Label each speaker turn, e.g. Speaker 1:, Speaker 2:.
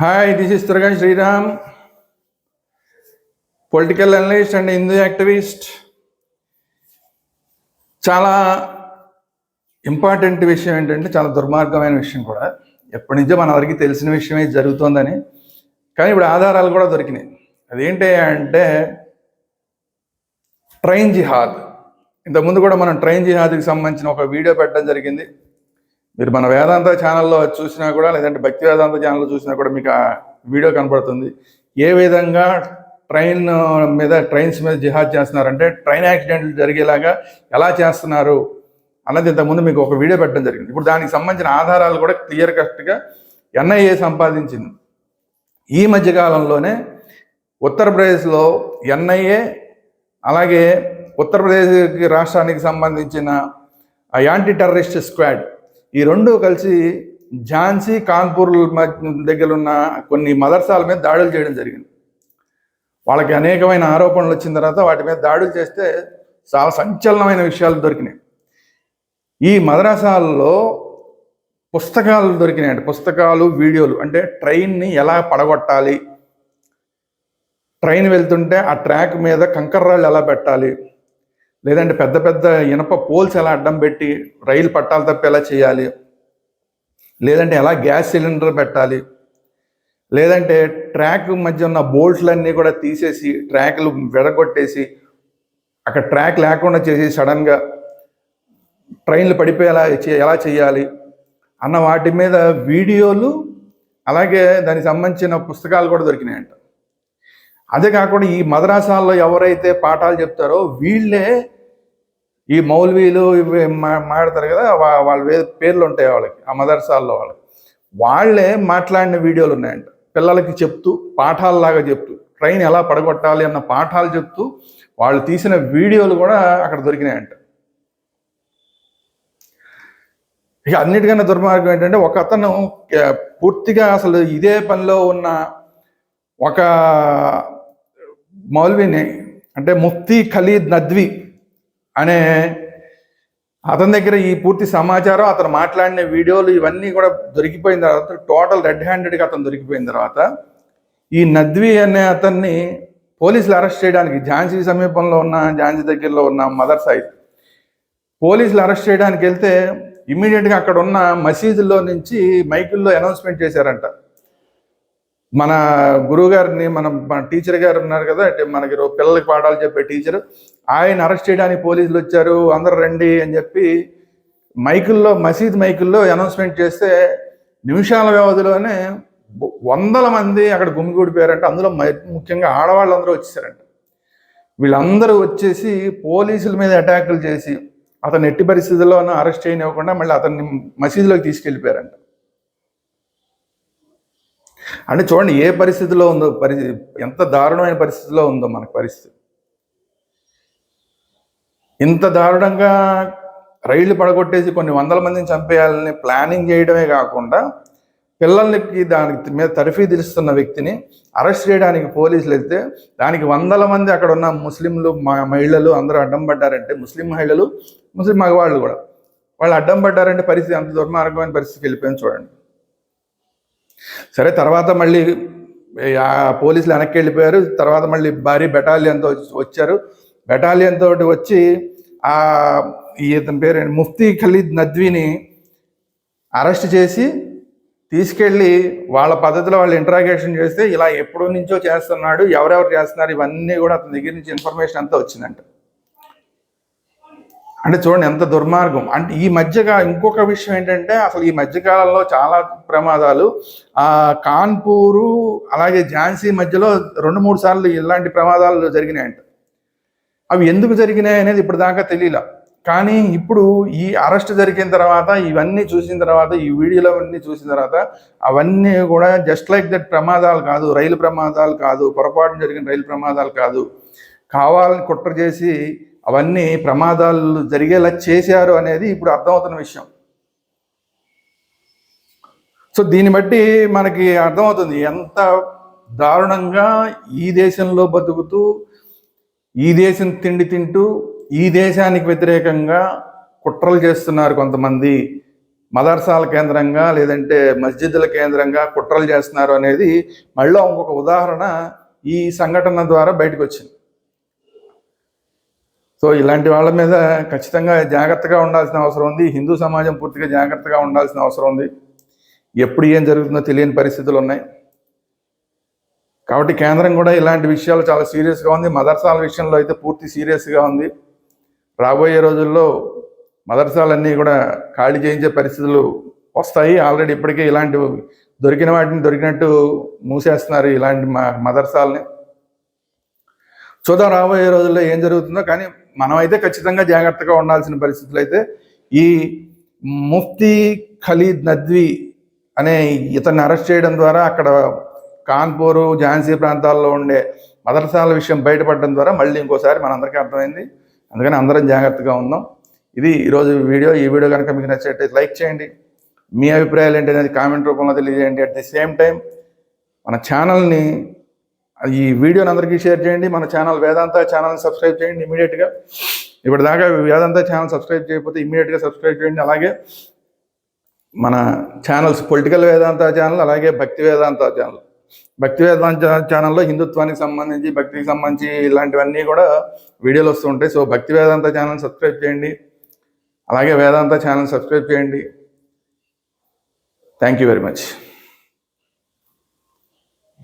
Speaker 1: Hi this is Turaga Sriram political analyst and Hindu activist చాలా important విషయం ఏంటంటే చాలా దుర్మార్గమైన విషయం కూడా. ఎప్పటి నుంచో మనందరికీ తెలిసిన విషయమే జరుగుతోందని. కానీ ఇప్పుడు ఆధారాలు కూడా దొరికినాయి. అదేంటి అంటే ట్రైన్ జిహాద్. ఇంతకుముందు కూడా మనం ట్రైన్ జిహాద్కి సంబంధించిన ఒక వీడియో పెట్టడం జరిగింది. మీరు మన వేదాంత ఛానల్లో చూసినా కూడా లేదంటే భక్తి వేదాంత ఛానల్లో చూసినా కూడా మీకు ఆ వీడియో కనపడుతుంది. ఏ విధంగా ట్రైన్ మీద ట్రైన్స్ మీద జిహాద్ చేస్తున్నారంటే ట్రైన్ యాక్సిడెంట్లు జరిగేలాగా ఎలా చేస్తున్నారు అన్నది ఇంతకుముందు మీకు ఒక వీడియో పెట్టడం జరిగింది. ఇప్పుడు దానికి సంబంధించిన ఆధారాలు కూడా క్లియర్ కట్గా ఎన్ఐఏ సంపాదించింది. ఈ మధ్యకాలంలోనే ఉత్తరప్రదేశ్లో ఎన్ఐఏ అలాగే ఉత్తరప్రదేశ్ రాష్ట్రానికి సంబంధించిన ఆ యాంటీ టెర్రరిస్ట్ స్క్వాడ్ ఈ రెండు కలిసి ఝాన్సీ కాన్పూర్ మధ్య దగ్గర ఉన్న కొన్ని మదర్సాల మీద దాడులు చేయడం జరిగింది. వాళ్ళకి అనేకమైన ఆరోపణలు వచ్చిన తర్వాత వాటి మీద దాడులు చేస్తే చాలా సంచలనమైన విషయాలు దొరికినాయి. ఈ మదరసాల్లో పుస్తకాలు దొరికినాయి పుస్తకాలు వీడియోలు అంటే ట్రైన్ని ఎలా పడగొట్టాలి? ట్రైన్ వెళ్తుంటే ఆ ట్రాక్ మీద కంకర్రాళ్ళు ఎలా పెట్టాలి? లేదంటే పెద్ద పెద్ద ఇనప పోల్స్ ఎలా అడ్డం పెట్టి రైలు పట్టాలు తప్ప ఎలా చేయాలి? లేదంటే ఎలా గ్యాస్ సిలిండర్ పెట్టాలి? లేదంటే ట్రాక్ మధ్య ఉన్న బోల్ట్లన్నీ కూడా తీసేసి ట్రాక్లు విడగొట్టేసి అక్కడ ట్రాక్ లేకుండా చేసి సడన్గా ట్రైన్లు పడిపోయేలా చే- ఎలా చేయాలి? అన్న వాటి మీద వీడియోలు అలాగే దానికి సంబంధించిన పుస్తకాలు కూడా దొరికినాయంట. అదే కాకుండా ఈ మద్రాసాల్లో ఎవరైతే పాఠాలు చెప్తారో వీళ్ళే ఈ మౌల్వీలు ఇవి మా- మాట్లాడతారు కదా వాళ్ళ పేర్లు ఉంటాయి వాళ్ళకి ఆ మదర్సాల్లో వాళ్ళకి. వాళ్ళే మాట్లాడిన వీడియోలు ఉన్నాయంట. పిల్లలకి చెప్తూ పాఠాలలాగా చెప్తూ ట్రైన్ ఎలా పడగొట్టాలి అన్న పాఠాలు చెప్తూ వాళ్ళు తీసిన వీడియోలు కూడా అక్కడ దొరికినాయంట. ఇక అన్నిటికన్నా దుర్మార్గం ఏంటంటే ఒక అతను పూర్తిగా అసలు ఇదే పనిలో ఉన్న ఒక మౌల్వీని అంటే ముఫ్తీ ఖలీద్ నద్వి అనే అతని దగ్గర ఈ పూర్తి సమాచారం అతను మాట్లాడిన వీడియోలు ఇవన్నీ కూడా దొరికిపోయిన తర్వాత టోటల్ రెడ్ హ్యాండెడ్గా అతను దొరికిపోయిన తర్వాత ఈ నద్వి అనే అతన్ని పోలీసులు అరెస్ట్ చేయడానికి ఝాన్సీ సమీపంలో ఉన్న ఝాన్సీ దగ్గరలో ఉన్న మదర్ సైడ్ పోలీసులు అరెస్ట్ చేయడానికి వెళ్తే ఇమ్మీడియట్గా అక్కడ ఉన్న మసీదుల్లో నుంచి మైకుల్లో అనౌన్స్మెంట్ చేశారంట. మన గురువు గారిని మన మన టీచర్ గారు ఉన్నారు కదా అంటే మనకి పిల్లలకి పాఠాలు చెప్పే టీచర్ ఆయన అరెస్ట్ చేయడానికి పోలీసులు వచ్చారు అందరు రండి అని చెప్పి మైకుల్లో మసీద్ మైకుల్లో అనౌన్స్మెంట్ చేస్తే నిమిషాల వ్యవధిలోనే వందల మంది అక్కడ గుమిగూడిపోయారంట. అందులో మ- ముఖ్యంగా ఆడవాళ్ళందరూ వచ్చేసారంట. వీళ్ళందరూ వచ్చేసి పోలీసుల మీద అటాకులు చేసి అతను ఎట్టి పరిస్థితుల్లోనూ అరెస్ట్ చేయనివ్వకుండా మళ్ళీ అతన్ని మసీదులోకి తీసుకెళ్ళిపోయారంట. అంటే చూడండి ఏ పరిస్థితిలో ఉందో పరిస్థితి ఎంత దారుణమైన పరిస్థితిలో ఉందో మనకు పరిస్థితి. ఇంత దారుణంగా రైళ్ళు పడగొట్టేసి కొన్ని వందల మందిని చంపేయాలని ప్లానింగ్ చేయడమే కాకుండా పిల్లలకి దానికి మీద తరఫీ తెలుస్తున్న వ్యక్తిని అరెస్ట్ చేయడానికి పోలీసులు వెళ్తే దానికి వందల మంది అక్కడ ఉన్న ముస్లింలు మహిళలు అందరూ అడ్డం పడ్డారంటే ముస్లిం మహిళలు ముస్లిం మగవాళ్ళు కూడా. వాళ్ళు అడ్డం పడ్డారంటే పరిస్థితి అంత దుర్మార్గమైన పరిస్థితికి వెళ్ళిపోయింది చూడండి. సరే తర్వాత మళ్ళీ ఆ పోలీసులు వెనక్కి వెళ్ళిపోయారు. తర్వాత మళ్ళీ భారీ బెటాలియన్తో వచ్చారు. బెటాలియన్ తోటి వచ్చి ఆ ఇతని పేరు ముఫ్తీ ఖలీద్ నద్వీని అరెస్ట్ చేసి తీసుకెళ్ళి వాళ్ళ పద్ధతిలో వాళ్ళు ఇంటరాగేషన్ చేస్తే ఇలా ఎప్పటి నుంచో చేస్తున్నాడు ఎవరెవరు చేస్తున్నారు ఇవన్నీ కూడా అతని దగ్గర నుంచి ఇన్ఫర్మేషన్ అంతా వచ్చిందంట. అంటే చూడండి ఎంత దుర్మార్గం. అంటే ఈ మధ్యగా ఇంకొక విషయం ఏంటంటే అసలు ఈ మధ్యకాలంలో చాలా ప్రమాదాలు. ఆ కాన్పూరు అలాగే ఝాన్సీ మధ్యలో రెండు మూడు సార్లు ఇలాంటి ప్రమాదాలు జరిగినాయంట. అవి ఎందుకు జరిగినాయి అనేది ఇప్పుడు దాకా తెలియల కానీ ఇప్పుడు ఈ అరెస్ట్ జరిగిన తర్వాత ఇవన్నీ చూసిన తర్వాత ఈ వీడియోలో అవన్నీ చూసిన తర్వాత అవన్నీ కూడా జస్ట్ లైక్ దట్ ప్రమాదాలు కాదు రైలు ప్రమాదాలు కాదు పొరపాటు జరిగిన రైలు ప్రమాదాలు కాదు. కావాలని కుట్ర చేసి అవన్నీ ప్రమాదాలు జరిగేలా చేశారు అనేది ఇప్పుడు అర్థమవుతున్న విషయం. సో దీన్ని బట్టి మనకి అర్థమవుతుంది ఎంత దారుణంగా ఈ దేశంలో బతుకుతూ ఈ దేశం తిండి తింటూ ఈ దేశానికి వ్యతిరేకంగా కుట్రలు చేస్తున్నారు కొంతమంది మదర్సాల కేంద్రంగా లేదంటే మస్జిద్ల కేంద్రంగా కుట్రలు చేస్తున్నారు అనేది మళ్ళీ ఇంకొక ఉదాహరణ ఈ సంఘటన ద్వారా బయటకు వచ్చింది. సో ఇలాంటి వాళ్ళ మీద ఖచ్చితంగా జాగ్రత్తగా ఉండాల్సిన అవసరం ఉంది. హిందూ సమాజం పూర్తిగా జాగ్రత్తగా ఉండాల్సిన అవసరం ఉంది. ఎప్పుడు ఏం జరుగుతుందో తెలియని పరిస్థితులు ఉన్నాయి. కాబట్టి కేంద్రం కూడా ఇలాంటి విషయాలు చాలా సీరియస్గా ఉంది. మదర్సాల విషయంలో అయితే పూర్తి సీరియస్గా ఉంది. రాబోయే రోజుల్లో మదర్సాలన్నీ కూడా ఖాళీ చేయించే పరిస్థితులు వస్తాయి. ఆల్రెడీ ఇప్పటికే ఇలాంటి దొరికిన వాటిని దొరికినట్టు మూసేస్తున్నారు ఇలాంటి మదర్సాలని. చూద్దాం రాబోయే రోజుల్లో ఏం జరుగుతుందో. కానీ మనమైతే ఖచ్చితంగా జాగ్రత్తగా ఉండాల్సిన పరిస్థితులు అయితే ఈ ముఫ్తీ ఖలీద్ నద్వీ అనే ఇతన్ని అరెస్ట్ చేయడం ద్వారా అక్కడ కాన్పూరు ఝాన్సీ ప్రాంతాల్లో ఉండే మదర్సాల విషయం బయటపడడం ద్వారా మళ్ళీ ఇంకోసారి మనందరికీ అర్థమైంది. అందుకని అందరం జాగ్రత్తగా ఉందాం. ఇది ఈరోజు వీడియో. ఈ వీడియో కనుక మీకు నచ్చినట్టయితే లైక్ చేయండి. మీ అభిప్రాయాలు ఏంటి అనేది కామెంట్ రూపంలో తెలియజేయండి. అట్ ది సేమ్ టైం మన ఛానల్ని ఈ వీడియోని అందరికీ షేర్ చేయండి. మన ఛానల్ వేదాంత ఛానల్ని సబ్స్క్రైబ్ చేయండి ఇమీడియట్గా. ఇప్పటిదాకా వేదాంత ఛానల్ సబ్స్క్రైబ్ చేయకపోతే ఇమీడియట్గా సబ్స్క్రైబ్ చేయండి. అలాగే మన ఛానల్స్ పొలిటికల్ వేదాంత ఛానల్ అలాగే భక్తి వేదాంత ఛానల్. భక్తి వేదాంత ఛానల్లో హిందుత్వానికి సంబంధించి భక్తికి సంబంధించి ఇలాంటివన్నీ కూడా వీడియోలు వస్తుంటాయి సో భక్తి వేదాంత ఛానల్ సబ్స్క్రైబ్ చేయండి. అలాగే వేదాంత ఛానల్ సబ్స్క్రైబ్ చేయండి. Thank you very much.